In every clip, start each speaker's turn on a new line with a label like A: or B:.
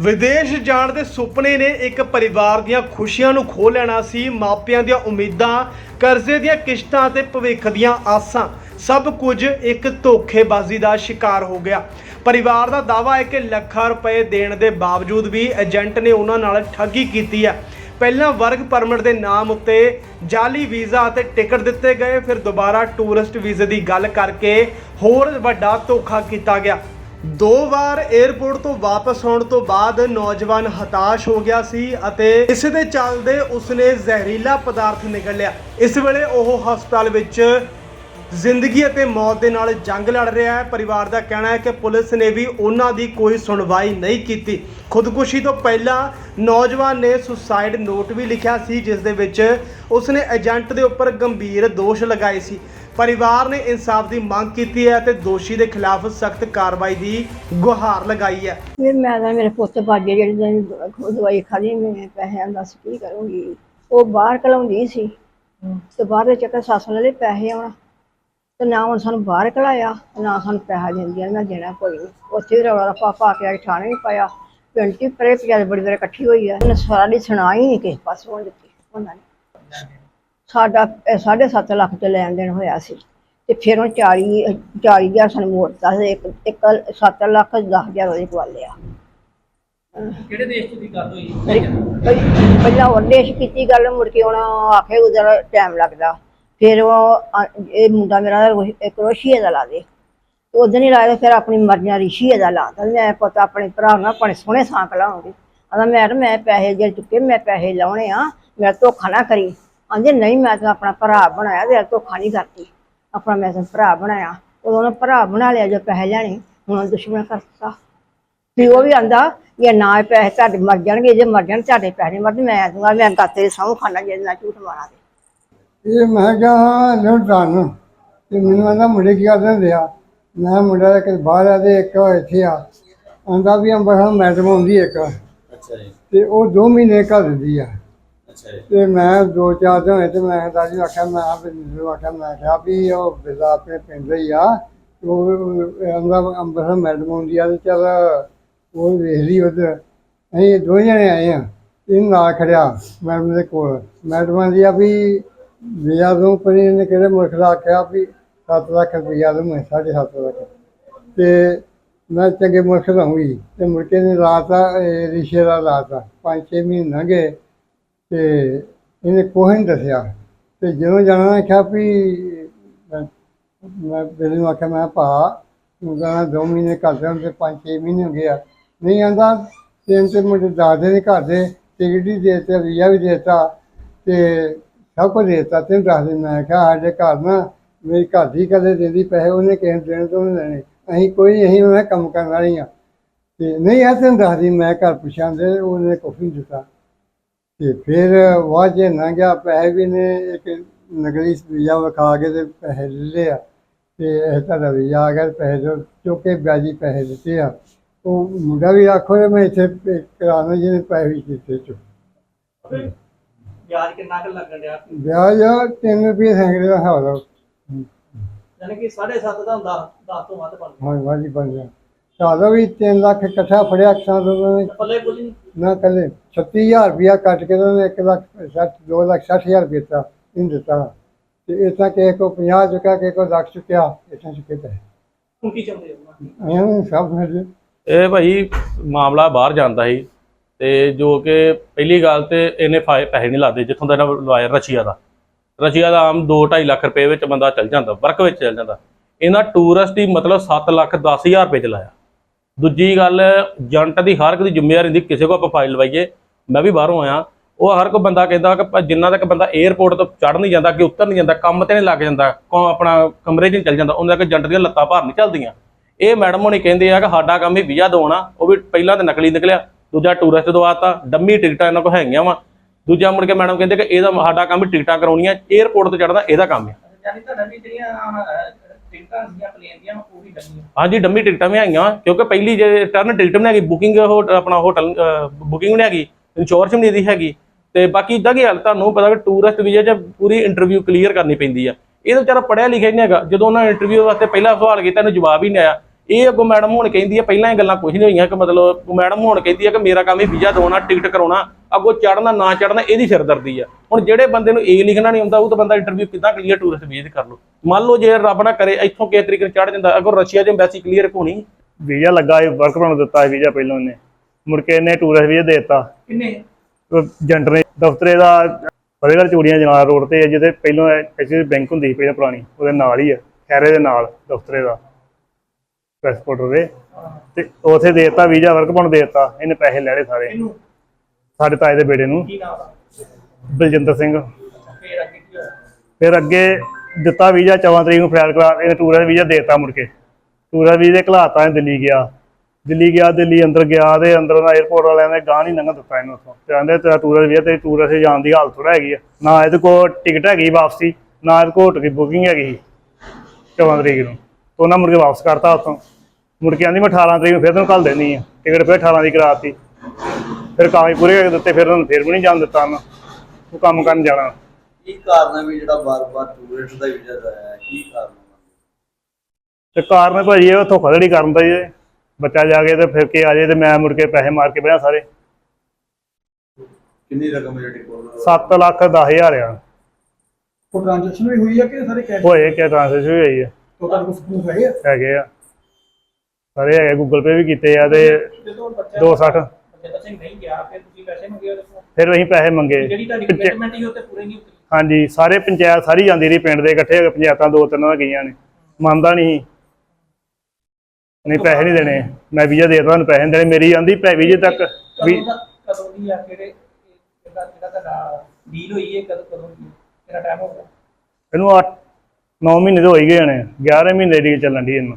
A: ਵਿਦੇਸ਼ ਜਾਣ ਦੇ ਸੁਪਨੇ ਨੇ ਇੱਕ ਪਰਿਵਾਰ ਦੀਆਂ ਖੁਸ਼ੀਆਂ ਨੂੰ ਖੋਹ ਲੈਣਾ ਸੀ। ਮਾਪਿਆਂ ਦੀਆਂ ਉਮੀਦਾਂ, ਕਰਜ਼ੇ ਦੀਆਂ ਕਿਸ਼ਤਾਂ ਤੇ ਭਵਿੱਖ ਦੀਆਂ ਆਸਾਂ, ਸਭ ਕੁਝ ਇੱਕ ਧੋਖੇਬਾਜ਼ੀ ਦਾ ਸ਼ਿਕਾਰ ਹੋ ਗਿਆ। ਪਰਿਵਾਰ ਦਾ ਦਾਅਵਾ ਹੈ ਕਿ ਲੱਖਾਂ ਰੁਪਏ ਦੇਣ ਦੇ ਬਾਵਜੂਦ ਵੀ ਏਜੰਟ ਨੇ ਉਹਨਾਂ ਨਾਲ ਠੱਗੀ ਕੀਤੀ ਹੈ। ਪਹਿਲਾਂ ਵਰਕ ਪਰਮਿਟ ਦੇ ਨਾਮ ਉੱਤੇ ਜਾਲੀ ਵੀਜ਼ਾ ਅਤੇ ਟਿਕਟ ਦਿੱਤੇ ਗਏ, ਫਿਰ ਦੁਬਾਰਾ ਟੂਰਿਸਟ ਵੀਜ਼ੇ ਦੀ ਗੱਲ ਕਰਕੇ ਹੋਰ ਵੱਡਾ ਧੋਖਾ ਕੀਤਾ ਗਿਆ। ਦੋ ਵਾਰ 에ਅਰਪੋਰਟ ਤੋਂ ਵਾਪਸ ਆਉਣ ਤੋਂ ਬਾਅਦ ਨੌਜਵਾਨ ਹਤਾਸ਼ ਹੋ ਗਿਆ ਸੀ ਅਤੇ ਇਸ ਦੇ ਚੱਲਦੇ ਉਸਨੇ ਜ਼ਹਿਰੀਲਾ ਪਦਾਰਥ ਨਿਕਲ ਲਿਆ। ਇਸ ਵੇਲੇ ਉਹ ਹਸਪਤਾਲ ਵਿੱਚ ਜ਼ਿੰਦਗੀ ਅਤੇ ਮੌਤ ਦੇ ਨਾਲ ਜੰਗ ਲੜ ਰਿਹਾ ਹੈ। ਪਰਿਵਾਰ ਦਾ ਕਹਿਣਾ ਹੈ ਕਿ ਪੁਲਿਸ ਨੇ ਵੀ ਉਹਨਾਂ ਦੀ ਕੋਈ ਸੁਣਵਾਈ ਨਹੀਂ ਕੀਤੀ। ਖੁਦਕੁਸ਼ੀ ਤੋਂ ਪਹਿਲਾਂ ਨੌਜਵਾਨ ਨੇ ਸੁਸਾਈਡ ਨੋਟ ਵੀ ਲਿਖਿਆ ਸੀ, ਜਿਸ ਦੇ ਵਿੱਚ ਉਸਨੇ ਏਜੰਟ ਦੇ ਉੱਪਰ ਗੰਭੀਰ ਦੋਸ਼ ਲਗਾਏ ਸੀ। ਪਰਿਵਾਰ ਨੇ ਇਨਸਾਫ ਦੀ ਮੰਗ ਕੀਤੀ ਹੈ ਤੇ ਦੋਸ਼ੀ ਦੇ ਖਿਲਾਫ ਸਖਤ ਕਾਰਵਾਈ ਦੀ ਗੁਹਾਰ ਲਗਾਈ ਹੈ।
B: ਫਿਰ ਮੈਂ ਤਾਂ ਮੇਰੇ ਪੁੱਤ ਬਾਜੇ ਜਿਹੜੇ ਦਿਨ ਦਵਾਈ ਖਾਦੀ ਮੈਂ ਪੈਸਿਆਂ ਦਾ ਕੀ ਕਰੂੰਗੀ। ਉਹ ਬਾਹਰ ਕਲਾਉਂਦੀ ਸੀ ਤੇ ਬਾਹਰ ਦੇ ਚੱਕਰ ਸੱਸ ਨੇ ਪੈਸੇ ਆਉਣਾ। ਤੇ ਨਾ ਹੁਣ ਸਾਨੂੰ ਬਾਹਰ ਕਲਾਇਆ ਨਾ ਸਾਨੂੰ ਪੈਸਾ ਦਿੰਦੀਆਂ ਨਾ ਦੇਣਾ ਕੋਈ ਨੀ। ਉੱਥੇ ਰੌਲਾ ਰੱਪਾ ਪਾ ਕੇ ਆਈ ਠਾਣੇ ਵੀ ਪਾਇਆ। ਪਿੰਡ ਪਰੇ ਪਿਆ ਬੜੀ ਵਾਰ ਇਕੱਠੀ ਹੋਈ ਹੈ ਸਾਰਾ ਦੀ ਸੁਣਾ ਹੀ ਨਹੀਂ ਕਿਸੇ ਪਾਸੋਂ ਦਿੱਤੀ ਉਹਨਾਂ ਨੇ ਸਾਡਾ ਇਹ ਸਾਢੇ ਸੱਤ ਲੱਖ ਤੇ ਲੈਣ ਦੇਣ ਹੋਇਆ ਸੀ। ਤੇ ਫਿਰ ਉਹ 40 40 ਹਜ਼ਾਰ ਸਾਨੂੰ ਮੋੜਤਾ ਸੀ। ਇੱਕ ਇੱਕ 7 ਲੱਖ 10 ਹਜ਼ਾਰ ਉਹਦੇ ਕੋਲ ਲਿਆ।
C: ਕਿਹੜੇ ਦੇਸ਼ ਦੀ ਗੱਲ ਹੋਈ?
B: ਪਹਿ- ਪਹਿਲਾਂ ਹੋਰ ਦੇਸ਼ ਕੀਤੀ ਗੱਲ ਮੁੜ ਕੇ ਹੁਣ ਆਖੇ ਉਧਰ ਟਾਈਮ ਲੱਗਦਾ। ਫਿਰ ਉਹ ਇਹ ਮੁੰਡਾ ਮੇਰਾ ਰੋਸ਼ੀਏ ਦਾ ਲਾ ਦੇ। ਉਦੋਂ ਹੀ ਲਾਇਆ ਫਿਰ ਆਪਣੀ ਮਰਜ਼ੀ ਰਿਸ਼ੀਏ ਦਾ ਲਾਤਾ ਮੈਂ ਪਤਾ ਆਪਣੇ ਭਰਾ ਨਾਲ ਆਪਣੇ ਸੋਹਣੇ ਸਾਂਕ ਲਾਉਂਗੀ ਆਂਦਾ ਮੈਂ ਮੈਂ ਪੈਸੇ ਜੇ ਚੁੱਕੇ ਮੈਂ ਪੈਸੇ ਲਾਉਣੇ ਆ। ਮੇਰਾ ਧੋਖਾ ਨਾ ਕਰੀ। ਆਂਦੇ ਨਹੀਂ ਮੈਂ ਤਾਂ ਆਪਣਾ ਭਰਾ ਬਣਾਇਆ ਤੇ ਧੋਖਾ ਨਹੀਂ ਕਰਦੀ। ਆਪਣਾ ਮੈਂ ਤਾਂ ਭਰਾ ਬਣਾਇਆ। ਉਦੋਂ ਉਹਨੇ ਭਰਾ ਬਣਾ ਲਿਆ ਜੋ ਪੈਸੇ ਲੈਣੇ ਹੁਣ ਦੁਸ਼ਮਣ ਕਰਤਾ ਵੀ ਉਹ ਵੀ ਆਂਦਾ ਇਹ ਨਾ ਪੈਸੇ ਤੁਹਾਡੇ ਮਰ ਜਾਣਗੇ ਜੇ ਮਰ ਜਾਣ ਤੁਹਾਡੇ ਪੈਸੇ ਮਰਦੇ ਮੈਂ ਦੂੰਗਾ ਮੈਂ ਗਾਤੇ ਦੇ ਸਹੁੰ ਖਾਣਾ ਜੇ ਨਾ ਝੂਠ ਮਾਰਾਂ ਤੇ।
D: ਇਹ ਮੈਂ ਕਿਹਾ ਲੁੱਟਾਨ ਤੇ ਮੈਨੂੰ ਆਂਦਾ ਮੁੰਡੇ ਕੀ ਕਰਦੇ ਹੁੰਦੇ ਆ? ਮੈਂ ਮੁੰਡਾ ਇੱਕ ਬਾਹਰ ਆ ਤੇ ਇੱਕ ਇੱਥੇ ਆ। ਆਂਦਾ ਵੀ ਅੰਬਰ ਮੈਡਮ ਆਉਂਦੀ ਇੱਕ।
C: ਅੱਛਾ ਜੀ।
D: ਤੇ ਉਹ 2 ਮਹੀਨੇ ਘਰ ਦਿੰਦੀ ਆ। ਤੇ ਮੈਂ ਦੋ ਚਾਰ ਦਿਨ ਹੋਏ ਤੇ ਮੈਂ ਦਾਦੀ ਆਖਿਆ, ਮੈਂ ਆ ਵੀ ਆਖਿਆ, ਮੈਂ ਕਿਹਾ ਵੀ ਉਹ ਬਿਜ਼ਾ ਆਪਣੇ ਪਿੰਡ ਹੀ ਆ ਉਹ ਆਂਦਾ ਅੰਬਰ ਮੈਡਮ ਆਉਂਦੀ ਆ ਤੇ ਚੱਲ ਉਹ ਵੇਖ ਲਈ ਉਧਰ। ਅਸੀਂ ਦੋ ਜਣੇ ਆਏ ਆ ਇਹ ਨਾ ਖੜਿਆ ਮੈਡਮ ਦੇ ਕੋਲ। ਮੈਡਮ ਦੀ ਆ ਵੀ ਵਿਆਹ ਤੋਂ ਪਰੀ ਨੇ ਕਿਹੜੇ ਮੁਲਕ ਦਾ ਆਖਿਆ ਵੀ 7 ਲੱਖ ਰੁਪਈਆ ਦੂੰ ਮੈਂ 7.5 ਲੱਖ। ਤੇ ਮੈਂ ਚੰਗੇ ਮੁਲਕ ਰਹੂੰਗੀ ਤੇ ਮੁਰਕੇ ਨੇ ਲਾਤਾ, ਇਹ ਰਿਸ਼ੇ ਦਾ ਲਾਤਾ, ਪੰਜ ਛੇ ਮਹੀਨੇ ਲੰਘੇ ਤੇ ਇਹਨੇ ਕੋਈ ਨਹੀਂ ਦੱਸਿਆ। ਤੇ ਜਦੋਂ ਜਾਣਾ ਆਖਿਆ ਕਿਹਾ ਵੀ ਮੈਂ ਮੈਂ ਬੇਲੀ ਨੂੰ ਆਖਿਆ, ਮੈਂ ਕਿਹਾ ਭਾ, ਤੂੰ ਕਹਿੰਦਾ ਦੋ ਮਹੀਨੇ ਘਰ ਦੇ ਹੁਣ ਪੰਜ ਛੇ ਮਹੀਨੇ ਹੋ ਗਏ ਆ। ਨਹੀਂ ਆਂਦਾ, ਤਿੰਨ ਤੇ ਮੁੰਡੇ ਦਾਦੇ ਨੇ ਘਰ ਦੇ, ਟਿਕਟ ਵੀ ਦੇ ਦਿੱਤਾ, ਵੀਜ਼ਾ ਵੀ ਦੇ ਦਿੱਤਾ, ਤੇ ਸਭ ਕੁਝ ਦੇ ਦਿੱਤਾ, ਤੈਨੂੰ ਦੱਸ ਦੇ। ਮੈਂ ਕਿਹਾ, ਸਾਡੇ ਘਰ ਨਾ, ਮੇਰੀ ਘਰ ਦੀ ਕਦੇ ਦਿੰਦੀ ਪੈਸੇ, ਉਹਨੇ ਕਿਸੇ ਨੂੰ ਦੇਣੇ ਤੋਂ ਨਹੀਂ ਦੇਣੇ। ਅਸੀਂ ਕੋਈ, ਅਸੀਂ ਮੈਂ ਕੰਮ ਕਰਨ ਵਾਲੀ ਆ। ਤੇ ਨਹੀਂ ਆ ਤੈਨੂੰ ਦੱਸਦੀ ਮੈਂ ਘਰ ਪੁੱਛਾਂ ਦੇ ਉਹਨੇ ਕੁਛ ਨਹੀਂ ਦਿੱਤਾ। ਤੇ ਫਿਰ ਵਾਜੇ ਨਾ ਗਿਆ ਪੈਸੇ ਵੀ ਨੇ ਇੱਕ ਨਕਲੀ ਵੀਜ਼ਾ ਵਿਖਾ ਕੇ ਤੇ ਪੈਸੇ ਲੈ ਲਏ ਆ ਤੇ ਇਹ ਤੁਹਾਡਾ ਵੀਜ਼ਾ ਆ ਗਿਆ ਪੈਸੇ ਜੋ ਚੁੱਕੇ ਵਿਆਜੀ ਪੈਸੇ ਦਿੱਤੇ ਆ। ਉਹ ਮੁੰਡਾ ਵੀ ਆਖੋ ਮੈਂ ਇੱਥੇ ਕਰਾਉਣਾ ਜਿਹਨੇ ਪੈਸੇ ਵੀ ਦਿੱਤੇ ਚੁ
C: ਵਿਆਜ ਕਿੰਨਾ ਕੁ ਲੱਗਣ ਡਿਆ?
D: ਵਿਆਜ 3 ਰੁਪਏ ਸੈਂਕੜੇ ਦਾ ਹਾਲ
C: ਯਾਨੀ ਕਿ 7.5 ਦਾ ਹੁੰਦਾ 10 ਤੋਂ ਵੱਧ ਬਣਦਾ
D: ਹਾਂ ਵਾਜੀ ਬਣ ਗਿਆ। ਸਾਦਾ ਵੀ 3 ਲੱਖ ਇਕੱਠਾ ਫੜਿਆ ਕਿਸਾਨ ਤੋਂ।
C: ਪੱਲੇ ਨਹੀਂ
D: ਨਾ ਕੱਲੇ 36000 ਰੁਪਇਆ ਕੱਟ ਕੇ ਉਹਨਾਂ ਨੇ 1 ਲੱਖ 60 2 ਲੱਖ 60000 ਰੁਪਇਆ ਦਿੱਤਾ ਇਹਨੂੰ ਦਿੱਤਾ। ਤੇ ਇਸ ਤਰ੍ਹਾਂ ਕਿਸੇ ਕੋ 50 ਚੁੱਕਿਆ ਕਿਸੇ ਕੋ ਲੱਖ ਚੁੱਕਿਆ ਇਸ ਤਰ੍ਹਾਂ ਚੁੱਕੇ ਪਏ
C: ਹੁਣ ਕੀ ਚਾਹੁੰਦੇ ਹੋ
D: ਐਂ ਸਭ ਫਿਰ
E: ਇਹ ਭਾਈ ਮਾਮਲਾ ਬਾਹਰ ਜਾਂਦਾ ਸੀ ਤੇ ਜੋ ਕਿ ਪਹਿਲੀ ਗੱਲ ਤੇ ਇਹਨੇ ਪੈਸੇ ਨਹੀਂ ਲਾਦੇ ਜਿੱਥੋਂ ਦਾ ਇਹਨਾਂ ਲਵਾਇਆ ਰਸ਼ੀਆ ਦਾ। ਰਸ਼ੀਆ ਦਾ ਆਮ 2.5 ਲੱਖ ਰੁਪਏ ਵਿੱਚ ਬੰਦਾ ਚੱਲ ਜਾਂਦਾ ਵਰਕ ਵਿੱਚ ਚੱਲ ਜਾਂਦਾ। ਇਹਨਾਂ ਟੂਰਿਸਟ ਹੀ ਮਤਲਬ 7 ਲੱਖ 10000 ਰੁਪਏ ਚ ਲਾਇਆ। ਦੂਜੀ ਗੱਲ, ਏਜੰਟ ਦੀ ਹਰ ਇੱਕ ਦੀ ਜ਼ਿੰਮੇਵਾਰੀ ਹੁੰਦੀ, ਕਿਸੇ ਕੋ ਆਪਾਂ ਫਾਈਲ ਲਵਾਈਏ। ਮੈਂ ਵੀ ਬਾਹਰੋਂ ਆਇਆ। ਉਹ ਹਰ ਕੋ ਬੰਦਾ ਕਹਿੰਦਾ ਕਿ ਜਿੰਨਾ ਤੱਕ ਬੰਦਾ 에ਅਰਪੋਰਟ ਤੋਂ ਚੜ ਨਹੀਂ ਜਾਂਦਾ ਕਿ ਉੱਤਰ ਨਹੀਂ ਜਾਂਦਾ, ਕੰਮ ਤੇ ਨਹੀਂ ਲੱਗ ਜਾਂਦਾ, ਕੋ, ਆਪਣਾ ਕਮਰੇ 'ਚ ਚੱਲ ਜਾਂਦਾ, ਉਹਨਾਂ ਤੱਕ ਏਜੰਟ ਦੀਆਂ ਲੱਤਾਂ ਭਾਰ ਨਹੀਂ ਚੱਲਦੀਆਂ। ਇਹ ਮੈਡਮ ਹੋਣੀ ਕਹਿੰਦੇ ਆ ਕਿ ਸਾਡਾ ਕੰਮ ਹੀ ਵੀਜ਼ਾ ਦਵਾਉਣਾ, ਉਹ ਵੀ ਪਹਿਲਾਂ ਤਾਂ ਨਕਲੀ ਨਿਕਲਿਆ, ਦੂਜਾ ਟੂਰਿਸਟ ਦਵਾਤਾ ਡੰਮੀ ਟਿਕਟਾਂ ਇਹਨਾਂ ਕੋਲ ਹੈਗੀਆਂ ਵਾ। ਦੂਜਾ ਮੁੜ ਕੇ ਮੈਡਮ ਕਹਿੰਦੇ ਕਿ ਇਹਦਾ ਸਾਡਾ ਕੰਮ ਹੀ ਟਿਕਟਾਂ ਕਰਾਉਣੀਆਂ 에ਅਰਪੋਰਟ ਤੋਂ ਚੜਦਾ ਇਹਦਾ ਕੰਮ ਹੈ
C: ਯਾਨੀ ਤੁਹਾਡਾ ਵੀ ਜਿਹੜੀਆਂ ਟਿਕਟਾਂ ਸੀਗੀਆਂ ਪਲੇਨ ਦੀਆਂ ਉਹ ਵੀ ਲੱਗੀਆਂ
E: ਹਾਂਜੀ ਡੰਮੀ ਟਿਕਟਾਂ ਵੀ ਹੈਗੀਆਂ ਕਿਉਂਕਿ ਪਹਿਲੀ ਜੇ ਰਿਟਰਨ ਟਿਕਟ ਵੀ ਨਹੀਂ ਹੈਗੀ ਬੁਕਿੰਗ ਆਪਣਾ ਹੋਟਲ ਬੁਕਿੰਗ ਨਹੀਂ ਹੈਗੀ ਇੰਸ਼ੋਰੈਂਸ ਵੀ ਨਹੀਂ ਦੀ ਹੈਗੀ। ਤੇ ਬਾਕੀ ਇਦਾਂ ਕੀ ਹਾਲ ਤੁਹਾਨੂੰ ਪਤਾ ਵੀ ਟੂਰਿਸਟ ਵੀਜ਼ੇ 'ਚ ਪੂਰੀ ਇੰਟਰਵਿਊ ਕਲੀਅਰ ਕਰਨੀ ਪੈਂਦੀ ਆ। ਇਹ ਤਾਂ ਵਿਚਾਰਾ ਪੜਿਆ ਲਿਖਿਆ ਨਹੀਂ ਹੈਗਾ। ਜਦੋਂ ਉਹਨਾਂ ਇੰਟਰਵਿਊ ਵਾਸਤੇ ਪਹਿਲਾ ਸਵਾਲ ਕੀਤਾ, ਇਹਨੂੰ ਜਵਾਬ ਹੀ ਨਹੀਂ ਆਇਆ। ਇਹ ਅੱਗੋਂ ਮੈਡਮ ਹੁਣ ਕਹਿੰਦੀ ਹੈ ਪਹਿਲਾਂ ਇਹ ਗੱਲਾਂ ਕੁਝ ਨਹੀਂ ਹੋਈਆਂ ਕਿ ਮਤਲਬ ਮੈਡਮ ਹੁਣ ਕਹਿੰਦੀ ਹੈ ਕਿ ਮੇਰਾ ਕੰਮ ਹੀ ਵੀਜ਼ਾ ਦਵਾਉਣਾ ਟਿਕਟ ਕਰਾਉਣਾ ਅੱਗੋਂ ਚੜਨਾ ਨਾ ਚੜਨਾ ਇਹਦੀ ਸਿਰਦਰਦੀ ਆ। ਹੁਣ ਜਿਹੜੇ ਬੰਦੇ ਨੂੰ ਇਹ ਲਿਖਣਾ ਨਹੀਂ ਆਉਂਦਾ ਉਹ ਤਾਂ ਬੰਦਾ ਇੰਟਰਵਿਊ ਕਿੱਦਾਂ ਕਲੀਅਰ ਟੂਰਿਸਟ ਵੀਜ਼ੇ ਕਰ ਲਓ ਮੰਨ ਲਓ ਜੇ ਰੱਬ ਨਾ ਕਰੇ ਇੱਥੋਂ ਕਿਸੇ ਤਰੀਕੇ ਨਾਲ ਚੜ ਜਾਂਦਾ ਅੱਗੋਂ ਰਸ਼ੀਆ 'ਚ ਐਮਬੈਸੀ ਕਲੀਅਰ ਹੋਣੀ।
F: ਵੀਜ਼ਾ ਲੱਗਾ ਸੀ ਵਰਕ ਪਰਮਿਟ ਦਿੱਤਾ ਸੀ ਵੀਜ਼ਾ ਪਹਿਲਾਂ ਉਹਨੇ। ਮੁੜ ਕੇ ਇਹਨੇ ਟੂਰਿਸਟ ਵੀਜ਼ਾ ਦੇ ਦਿੱਤਾ।
C: ਕਿੰਨੇ?
F: ਏਜੰਟ ਨੇ ਦਫ਼ਤਰੇ ਦਾ ਫਤਿਹਗੜ੍ਹ ਚੂੜੀਆਂ ਜਨਾਲ ਰੋਡ ਤੇ ਜਿਹਦੇ ਪਹਿਲਾਂ ਐਕਸਿਸ ਬੈਂਕ ਹੁੰਦੀ ਸੀ ਪਹਿਲਾਂ ਪੁਰਾਣੀ ਉਹਦੇ ਨਾਲ ਹੀ ਆ ਖੈਰੇ ਦੇ ਨਾਲ ਦਫ਼ਤਰੇ ਦਾ। ਪਾਸਪੋਰਟ ਦੇ। ਤੇ ਉਥੇ ਦੇ ਦਿੱਤਾ ਵੀਜ਼ਾ ਵਰਕ ਪਰਮਿਟ ਦੇ ਦਿੱਤਾ ਇਹਨੇ ਪੈਸੇ ਲੈ ਲਏ ਸਾਰੇ। ਸਾਡੇ ਤਾਏ ਦੇ ਬੇੜੇ ਨੂੰ। ਬਲਜਿੰਦਰ ਸਿੰਘ।
C: ਫੇਰ ਅੱਗੇ
F: ਦਿੱਤਾ ਵੀਜ਼ਾ 14 ਤਰੀਕ ਨੂੰ ਫਾਈਲ ਕਰਾ ਇਹਨੇ ਟੂਰਿਸਟ ਵੀਜ਼ਾ ਦੇ ਦਿੱਤਾ ਮੁੜ ਕੇ। ਟੂਰਿਸਟ ਵੀਜ਼ੇ ਘਲਾਤਾ ਇਹਨੇ ਦਿੱਲੀ ਗਿਆ। ਦਿੱਲੀ ਗਿਆ ਦਿੱਲੀ ਅੰਦਰ ਗਿਆ ਤੇ ਅੰਦਰ ਉਹਨਾਂ 에어ਪੋਰਟ ਵਾਲਿਆਂ ਨੇ ਗਾਂ ਨਹੀਂ ਲੰਘਣ ਦਿੱਤਾ ਇਹਨੂੰ ਉੱਥੋਂ। ਤੇ ਕਹਿੰਦੇ ਤੇਰਾ ਟੂਰਿਸਟ ਵੀਜ਼ਾ ਤੇ ਟੂਰਿਸਟ ਜਾਣ ਦੀ ਹਾਲਤ ਥੋੜਾ ਹੈਗੀ ਆ। ਨਾ ਇਹਦੇ ਕੋਲ ਟਿਕਟ ਹੈਗੀ ਵਾਪਸੀ ਨਾ ਇਹਦੇ ਕੋਲ ਹੋਟਲ ਦੀ ਬੁਕਿੰਗ ਹੈਗੀ ਸੀ 14 ਤਰੀਕ ਨੂੰ। ਤੇ ਉਹਨਾਂ ਮੁੜ ਕੇ ਵਾਪਸ ਕਰਤਾ ਉੱਥੋਂ। ਮੁੜ ਕੇ ਆਂਦੀ ਮੈਂ 18 ਤਰੀਕ ਨੂੰ ਫਿਰ ਤੈਨੂੰ ਘੱਲ ਦੇਣੀ ਆ। ਟਿਕਟ ਫਿਰ 18 ਦੀ ਕਰਾਤੀ। ਫਿਰ ਕਾਗਜ਼ ਪੂਰੇ ਕਰਕੇ ਦਿੱਤੇ ਫਿਰ ਉਹਨੂੰ ਫਿਰ ਵੀ ਨਹੀਂ ਜਾਣ ਦਿੱਤਾ ਉਹਨੂੰ। ਉਹ ਕੰਮ ਕਰਨ ਜਾਣਾ।
G: ਕੀ ਕਾਰਨ ਹੈ ਵੀ ਜਿਹੜਾ ਬਾਰ-ਬਾਰ ਟੂਰਿਸਟ ਦਾ ਵੀਜ਼ਾ ਦਾ ਹੈ? ਕੀ ਕਾਰਨ ਹੈ?
F: ਤੇ ਕਾਰਨ ਭਾਜੀ ਇਹ ਧੋਖਾਧੜੀ ਕਰਨ ਦਾ ਜੀ ਬੱਚਾ ਜਾ ਕੇ ਤੇ ਫਿਰ ਕੇ ਆ ਜੇ ਤੇ ਮੈਂ ਮੁੜ ਕੇ ਪੈਸੇ ਮਾਰ ਕੇ ਬਹਿ ਸਾਰੇ।
G: ਕਿੰਨੀ ਰਕਮ ਹੈ ਜਿਹੜੀ ਕੋਲ?
F: 7 ਲੱਖ 10000 ਆ।
H: ਉਹ ਟ੍ਰਾਂਜੈਕਸ਼ਨ ਵੀ ਹੋਈ ਹੈ ਕਿ ਸਾਰੇ ਕੈਸ਼
F: ਹੋਏ ਕਿ ਵੀ ਹੋਈ ਹੈ
H: ਤੋਂ ਤੁਹਾਨੂੰ ਕੁਝ ਪ੍ਰੂਫ ਹੈਗੇ ਆ।
F: ਹੈਗੇ ਆ। ਸਾਰੇ ਹੈਗੇ ਗੂਗਲ ਪੇ ਵੀ ਕੀਤੇ ਆ ਤੇ
C: ਜਦੋਂ ਬੱਚਾ
F: 260
C: ਬੱਚਾ ਸਿੰਘ ਨਹੀਂ ਗਿਆ ਫਿਰ ਤੁਸੀਂ ਪੈਸੇ ਮੰਗੇ ਉਹਦੇ ਕੋਲ
F: ਫਿਰ ਅਸੀਂ ਪੈਸੇ ਮੰਗੇ।
C: ਜਿਹੜੀ ਤੁਹਾਡੀ
F: ਪੰਚਾ-
C: ਕਮਿਟਮੈਂਟ ਹੀ ਉਹ ਤੇ ਪੂਰੀ ਨਹੀਂ ਉਤਰੀ
F: ਹਾਂਜੀ ਸਾਰੇ ਪੰਚਾਇਤ ਸਾਰੀ ਜਾਂਦੀ ਰਹੀ ਪਿੰਡ ਦੇ ਇਕੱਠੇ ਹੋ ਕੇ ਪੰਚਾਇਤਾਂ ਦੋ ਤਿੰਨ ਦਾ ਗਈਆਂ ਨੇ। ਮੰਨਦਾ ਨਹੀਂ। ਨਹੀਂ ਪੈਸੇ ਨਹੀਂ ਦੇਣੇ। ਮੈਂ ਵੀਜ਼ਾ ਦੇ ਤੁਹਾਨੂੰ ਪੈਸੇ ਨਹੀਂ ਦੇਣੇ। ਮੇਰੀ ਆਂਦੀ ਪੈ ਵੀਜ਼ੇ ਤੱਕ ਵੀ
C: ਕਦੋਂ ਦਾ ਕਦੋਂ ਦੀ ਆ ਕਿਹੜੇ ਇਹਦਾ ਜਿਹੜਾ ਤੁਹਾਡਾ ਡੀਲ ਹੋਈ ਹੈ? ਕਦੋਂ ਕਦੋਂ ਦੀ ਟਾਈਮ ਹੋ ਗਿਆ?
F: ਇਹਨੂੰ 8 9 ਮਹੀਨੇ ਤੋਂ ਹੋ ਹੀ ਗਏ ਨੇ 11 ਮਹੀਨੇ ਦੀ ਚੱਲਣ ਦੀ ਇਹਨੂੰ।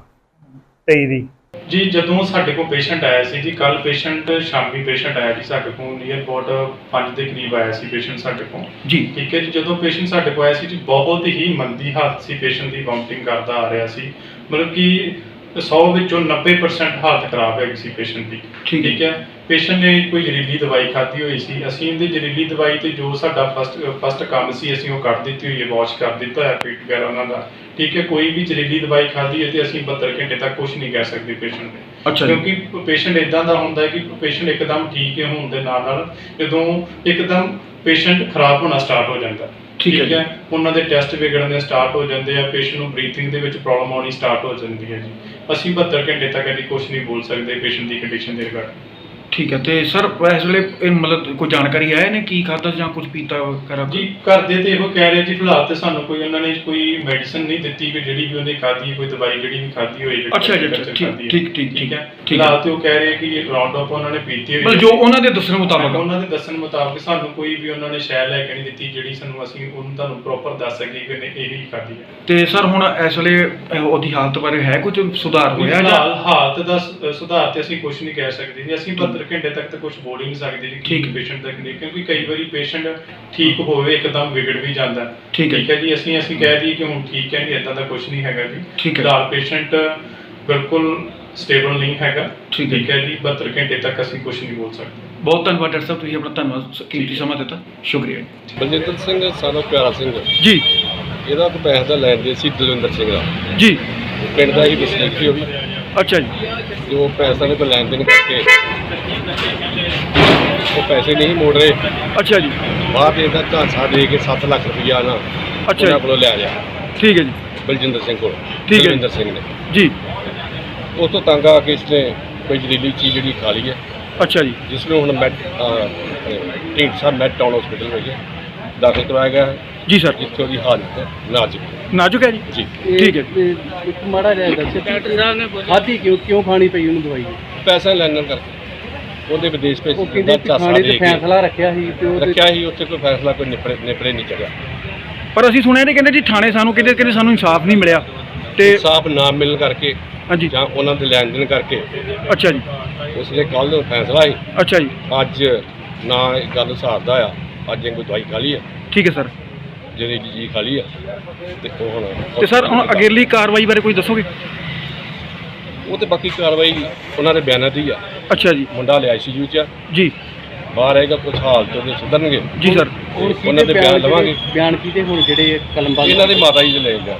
F: 23 ਦੀ।
I: ਜੀ ਜਦੋਂ ਸਾਡੇ ਕੋਲ ਪੇਸ਼ੈਂਟ ਆਇਆ ਸੀ ਜੀ ਕੱਲ ਪੇਸ਼ੈਂਟ ਸ਼ਾਮੀ ਪੇਸ਼ੈਂਟ ਆਇਆ ਜੀ ਸਾਡੇ ਕੋਲ ਨੀਅਰ ਅਬਾਊਟ 5 ਦੇ ਕਰੀਬ ਆਇਆ ਸੀ ਪੇਸ਼ੈਂਟ ਸਾਡੇ ਕੋਲ।
H: ਜੀ।
I: ਠੀਕ ਹੈ ਜੀ ਜਦੋਂ ਪੇਸ਼ੈਂਟ ਸਾਡੇ ਕੋਲ ਆਇਆ ਸੀ ਜੀ ਬਹੁਤ ਹੀ ਮੰਦੀ ਹਾਲਤ ਸੀ ਪੇਸ਼ੈਂਟ ਦੀ ਵਾਮਟਿੰਗ ਕਰਦਾ ਆ ਰਿਹਾ ਸੀ। ਮਤਲਬ ਕਿ 100 ਵਿੱਚੋਂ 90% ਹਾਲਤ ਖਰਾਬ ਹੈਗੀ ਸੀ ਪੇਸ਼ੈਂਟ ਦੀ।
H: ਠੀਕ ਹੈ।
I: ਠੀਕ ਹੈ ਪੇਸ਼ੈਂਟ ਨੇ ਕੋਈ ਜ਼ਹਿਰੀਲੀ ਦਵਾਈ ਖਾਧੀ ਹੋਈ ਸੀ। ਅਸੀਂ ਇਹਦੀ ਜ਼ਹਿਰੀਲੀ ਦਵਾਈ ਤੇ ਜੋ ਸਾਡਾ ਫਸਟ ਫਸਟ ਕੰਮ ਸੀ ਅਸੀਂ ਉਹ ਕੱਢ ਦਿੱਤੀ ਹੋਈ ਹੈ ਵਾਸ਼ ਕਰ ਦਿੱਤਾ ਹੈ ਪੇਟ ਵਗੈਰਾ ਉਹਨਾਂ ਦਾ। ਠੀਕ ਹੈ ਕੋਈ ਵੀ ਜ਼ਹਿਰੀਲੀ ਦਵਾਈ ਹੈ ਤੇ ਅਸੀਂ 72 ਘੰਟੇ ਤੱਕ ਕੁਝ ਨਹੀਂ ਕਹਿ ਸਕਦੇ ਪੇਸ਼ੈਂਟ ਦੇ
H: ਅੱਛਾ ਜੀ।
I: ਕਿਉਂਕਿ ਪੇਸ਼ੈਂਟ ਇਦਾਂ ਦਾ ਹੁੰਦਾ ਹੈ ਕਿ ਪੇਸ਼ੈਂਟ ਇੱਕਦਮ ਠੀਕ ਹੋਣ ਦੇ ਨਾਲ ਨਾਲ ਜਦੋਂ ਇੱਕਦਮ ਪੇਸ਼ੈਂਟ ਖਰਾਬ ਹੋਣਾ ਸਟਾਰਟ ਹੋ ਜਾਂਦਾ।
H: ਠੀਕ ਹੈ ਜੀ।
I: ਉਹਨਾਂ ਦੇ ਟੈਸਟ ਵਿਗੜਨੇ ਸਟਾਰਟ ਹੋ ਜਾਂਦੇ ਆ ਪੇਸ਼ੈਂਟ ਨੂੰ ਬਰੀਥਿੰਗ ਦੇ ਵਿੱਚ ਪ੍ਰੋਬਲਮ ਆਉਣੀ ਸਟਾਰਟ ਹੋ ਜਾਂਦੀ ਹੈ ਜੀ। ਅਸੀਂ 72 ਘੰਟੇ ਤੱਕ ਇਹਦੀ ਕੁਝ ਨਹੀਂ ਬੋਲ ਸਕਦੇ ਪੇਸ਼ੈਂਟ ਦੀ ਕੰਡੀਸ਼ਨ ਦੇ ਰਿਗਾਰਡਿੰਗ
H: ਠੀਕ ਹੈ ਤੇ ਸਰ ਇਸ ਵੇਲੇ ਇਹ ਮਤਲਬ ਕੋਈ ਜਾਣਕਾਰੀ ਹੈ ਇਹਨੇ ਕੀ ਖਾਧਾ ਜਾਂ ਕੁਝ ਪੀਤਾ ਵਗੈਰਾ
I: ਜੀ ਘਰ ਦੇ ਤੇ ਇਹੋ ਕਹਿ ਰਹੇ ਜੀ ਫਿਲਹਾਲ ਤੇ ਸਾਨੂੰ ਕੋਈ ਉਹਨਾਂ ਨੇ ਕੋਈ ਮੈਡੀਸਨ ਨਹੀਂ ਦਿੱਤੀ ਕਿ ਜਿਹੜੀ ਵੀ ਉਹਨੇ ਖਾਧੀ ਕੋਈ ਦਵਾਈ ਜਿਹੜੀ ਵੀ ਖਾਧੀ ਜਿਹੜੀ
H: ਅੱਛਾ ਜੀ, ਠੀਕ-
I: ਹੈ।
H: ਠੀਕ- ਠੀਕ-
I: ਠੀਕ ਹੈ
H: ਠੀਕ ਹੈ।
I: ਫਿਲਹਾਲ ਤੇ ਉਹ ਕਹਿ ਰਹੇ ਕਿ ਇਹ ਰਾਉਂਡ ਅਪ ਉਹਨਾਂ ਨੇ ਪੀਤੀ ਹੋਈ
H: ਮਤਲਬ
I: ਹੈ।
H: ਜੋ ਉਹਨਾਂ ਦੇ ਦੱਸਣ ਮੁਤਾਬਕ
I: ਉਹਨਾਂ ਦੇ ਦੱਸਣ ਮੁਤਾਬਕ ਸਾਨੂੰ ਕੋਈ ਵੀ ਉਹਨਾਂ ਨੇ ਸ਼ੈ ਲੈ ਕੇ ਨਹੀਂ ਦਿੱਤੀ ਜਿਹੜੀ ਸਾਨੂੰ ਅਸੀਂ ਉਹਨੂੰ ਤੁਹਾਨੂੰ ਪ੍ਰੋਪਰ ਦੱਸ ਸਕੀਏ ਕਿ ਨੇ ਇਹੀ ਖਾਧੀ ਹੈ
H: ਤੇ ਸਰ ਹੁਣ ਇਸ ਵੇਲੇ ਉਹਦੀ ਹਾਲਤ ਬਾਰੇ ਹੈ ਕੁਝ ਸੁਧਾਰ ਹੋਇਆ
I: ਫਿਲਹਾਲ
H: ਜਾਂ
I: ਹਾਲਤ ਦਾ ਸ- ਸੁਧਾਰ ਤੇ ਅਸੀਂ ਕੁਝ ਨਹੀਂ ਕਹਿ ਸਕਦੇ ਜੀ ਅਸੀਂ 72 ਘੰਟੇ ਤੱਕ ਤਾਂ ਕੁਝ ਬੋਲ ਹੀ ਨਹੀਂ ਸਕਦੇ ਜੀ
H: ਠੀਕ।
I: ਕਿ ਪੇਸ਼ੈਂਟ ਦਾ ਕਿੰਨੀ ਕਿਉਂਕਿ ਕਈ ਵਾਰੀ ਪੇਸ਼ੈਂਟ ਠੀਕ ਹੋਵੇ ਇੱਕਦਮ ਵਿਗੜ ਵੀ ਜਾਂਦਾ ਹੈ।
H: ਠੀਕ ਹੈ।
I: ਜੀ ਅਸੀਂ ਅਸੀਂ ਕਹਿ ਦਈਏ ਕਿ ਹੁਣ ਠੀਕ ਹੈ ਜੀ ਇਦਾਂ ਦਾ ਕੁਝ ਨਹੀਂ ਹੈਗਾ ਜੀ
H: ਠੀਕ ਹੈ।
I: ਫਿਲਹਾਲ ਪੇਸ਼ੈਂਟ ਬਿਲਕੁਲ ਸਟੇਬਲ ਨਹੀਂ ਹੈਗਾ
H: ਠੀਕ ਹੈ।
I: ਜੀ 72 ਘੰਟੇ ਤੱਕ ਅਸੀਂ ਕੁਝ ਨਹੀਂ ਬੋਲ ਸਕਦੇ
H: ਬਹੁਤ ਧੰਨਵਾਦ ਡਾਕਟਰ ਸਾਹਿਬ ਤੁਸੀਂ ਆਪਣਾ ਧੰਨਵਾਦ ਕੀਮਤੀ ਸਮਾਂ ਦਿੱਤਾ ਸ਼ੁਕਰੀਆ ਜੀ।
J: ਬਲਜਿੰਦਰ ਸਿੰਘ ਸਾਡਾ ਪਿਆਰਾ ਸਿੰਘ
H: ਜੀ
J: ਇਹਦਾ ਕੋਈ ਪੈਸੇ ਦਾ ਲੈਣ ਦੇ ਸੀ ਦਲਵਿੰਦਰ ਸਿੰਘ ਦਾ
H: ਜੀ
J: ਪਿੰਡ ਦਾ ਹੀ ਵਸਨੀਕ ਸੀ ਉਹ ਵੀ
H: ਅੱਛਾ ਜੀ।
J: ਜੋ ਪੈਸਾ ਦੇ ਲੈਣ ਦੇਣ ਕਰਕੇ। ਉਹ ਪੈਸੇ ਨਹੀਂ ਮੋੜ ਰਹੇ।
H: ਅੱਛਾ ਜੀ।
J: ਬਾਅਦ ਇਹਦਾ ਝਾਂਸਾ ਦੇ ਕੇ 7 ਲੱਖ ਰੁਪਈਆ ਨਾ
H: ਅੱਛਾ
J: ਉਹਨਾਂ
H: ਜੀ।
J: ਕੋਲੋਂ ਲਿਆ। ਜਾ
H: ਠੀਕ ਹੈ ਜੀ।
J: ਬਲਜਿੰਦਰ ਸਿੰਘ ਕੋਲ।
H: ਠੀਕ ਹੈ।
J: ਦਲਵਿੰਦਰ ਸਿੰਘ ਨੇ।
H: ਜੀ।
J: ਉਸ ਤੋਂ ਤੰਗ ਆ ਕੇ ਇਸਨੇ ਕੋਈ ਜ਼ਹਿਰੀਲੀ ਚੀਜ਼ ਜਿਹੜੀ ਖਾ ਲਈ ਹੈ।
H: ਅੱਛਾ ਜੀ।
J: ਜਿਸ ਨੂੰ ਹੁਣ ਮੈਟ ਢੀਂਡ ਸਾਹਿਬ ਮੈਟ ਟਾਊਨ ਹਸਪੀਟਲ ਵਿੱਚ ਦਾਖਲ ਕਰਵਾਇਆ ਗਿਆ ਹੈ।
H: ਜੀ ਸਰ।
J: ਜਿੱਥੇ ਉਹਦੀ ਹਾਲਤ ਨਾਜ਼ੁਕ।
H: ਨਾਜ਼ੁਕ ਹੈ ਜੀ?
J: ਜੀ।
H: ਠੀਕ ਹੈ। ਜੀ।
K: ਇੱਕ ਮਾੜਾ ਜਿਹਾ ਦੱਸੋ ਡਾਕਟਰ ਸਾਹਿਬ ਨੇ ਖਾਧੀ ਕਿਉਂ ਕਿਉਂ ਖਾਣੀ ਪਈ ਉਹਨੂੰ ਦਵਾਈ?
J: ਪੈਸਾ ਲੈਣ ਕਰਕੇ। ਉਹਦੇ ਵਿਦੇਸ਼ ਭੇਜ
K: ਉਹ ਕਹਿੰਦੇ
J: ਦਾ ਝਾਂਸਾ
K: ਖਾਣੇ
J: ਦੇ
K: ਤੇ
J: ਕੇ
K: ਫੈਸਲਾ ਰੱਖਿਆ ਸੀ ਤੇ ਉਹਦੇ
J: ਰੱਖਿਆ ਹੀ ਉੱਥੇ ਕੋਈ ਫੈਸਲਾ ਕੋਈ ਨਿਪਰੇ ਨਿਪਰੇ ਨਹੀਂ ਚੜਿਆ।
H: ਪਰ ਅਸੀਂ ਸੁਣਿਆ ਨੇ ਕਹਿੰਦੇ ਜੀ ਥਾਣੇ ਸਾਨੂੰ ਕਹਿੰਦੇ ਕਹਿੰਦੇ ਸਾਨੂੰ ਇਨਸਾਫ ਨਹੀਂ ਮਿਲਿਆ। ਤੇ
J: ਇਨਸਾਫ ਨਾ ਮਿਲਣ ਕਰਕੇ
H: ਹਾਂਜੀ।
J: ਜਾਂ ਉਹਨਾਂ ਦੇ ਲੈਣ ਦੇਣ ਕਰਕੇ।
H: ਅੱਛਾ ਜੀ।
J: ਉਸ ਲਈ ਕੱਲ ਨੂੰ ਫੈਸਲਾ ਸੀ।
H: ਅੱਛਾ ਜੀ।
J: ਅੱਜ ਨਾ ਇਹ ਗੱਲ ਹਿਸਾਬਦਾ ਆ। ਅੱਜ ਇਹ ਕੋਈ ਦਵਾਈ ਖਾ ਲਈ ਆ।
H: ਠੀਕ ਹੈ ਸਰ।
J: ਜਿਹੜੀ ਜੀ ਖਾ ਲਈ ਆ। ਤੇ ਉਹ ਹੁਣ
H: ਤੇ ਸਰ ਹੁਣ ਅਗੇਲੀ ਕਾਰਵਾਈ ਬਾਰੇ ਕੁਝ ਦੱਸੋਗੇ?
J: ਉਹ ਤੇ ਬਾਕੀ ਕਾਰਵਾਈ ਉਹਨਾਂ ਦੇ ਬਿਆਨਾਂ ਦੀ ਆ।
H: ਅੱਛਾ ਜੀ।
J: ਮੁੰਡਾ ਲਿਆ ਆਈਸੀਯੂ ਚ। ਆ,
H: ਜੀ।
J: ਬਾਹਰ ਆਏਗਾ ਕੁਝ ਹਾਲਤ ਉਹਦੇ ਸੁਧਰਨਗੇ।
H: ਜੀ ਸਰ।
J: ਉਹਨਾਂ ਦੇ ਬਿਆਨ ਲਵਾਂਗੇ।
K: ਬਿਆਨ ਕੀਤੇ ਹੁਣ ਜਿਹੜੇ ਕਲਮਬਾਜ਼
J: ਇਹਨਾਂ ਦੇ ਮਾਤਾ ਜੀ ਦੇ ਲੈ ਜਾ